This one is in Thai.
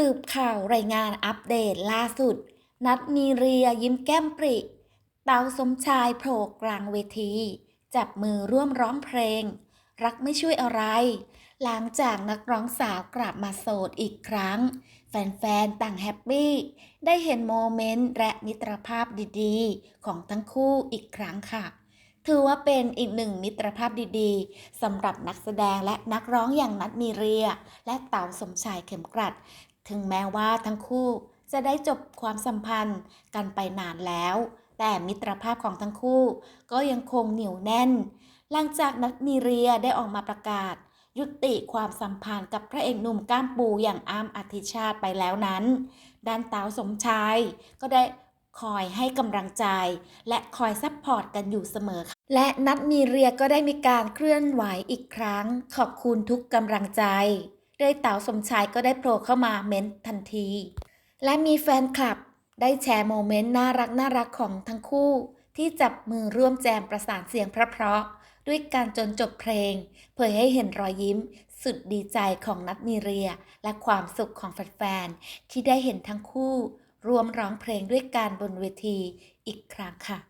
สืบข่าวรายงานอัปเดตล่าสุด นัดมีเรียยิ้มแก้มปริ เตาสมชายโผล่กลางเวที จับมือร่วมร้องเพลง รักไม่ช่วยอะไร หลังจากนักร้องสาวกลับมาโสดอีกครั้ง แฟนๆ ต่างแฮปปี้ ได้เห็นโมเมนต์และมิตรภาพดีๆ ของทั้งคู่อีกครั้งค่ะถือว่าเป็นอีกหนึ่งมิตรภาพดีๆสำหรับนักแสดงและนักร้องอย่างนัดมีเรีย และเต๋าสมชายเข็มกลัด ถึงแม้ว่าทั้งคู่จะได้จบความสัมพันธ์กันไปนานแล้ว แต่มิตรภาพของทั้งคู่ก็ยังคงเหนียวแน่น หลังจากนัดมีเรียได้ออกมาประกาศ ยุติความสัมพันธ์กับพระเอกหนุ่มก้ามปูอย่างอ้ามอธิชาติไปแล้วนั้น ด้านเต๋าสมชายก็ได้คอยให้กำลังใจ และคอยซัพพอร์ตกันอยู่เสมอค่ะและนัดมีเรียก็ได้มีการเคลื่อนไหวอีกครั้ง ขอบคุณทุกกำลังใจ โดยเต๋าสมชายก็ได้โผล่เข้ามาเม้นทันที และมีแฟนคลับได้แชร์โมเมนต์น่ารักน่ารักของทั้งคู่ ที่จับมือร่วมแจมประสานเสียงเพราะๆด้วยการจนจบเพลง เผยให้เห็นรอยยิ้ม สุดดีใจของนัดมีเรีย และความสุขของแฟนๆที่ได้เห็นทั้งคู่ รวมร้องเพลงด้วยกันบนเวทีอีกครั้งค่ะ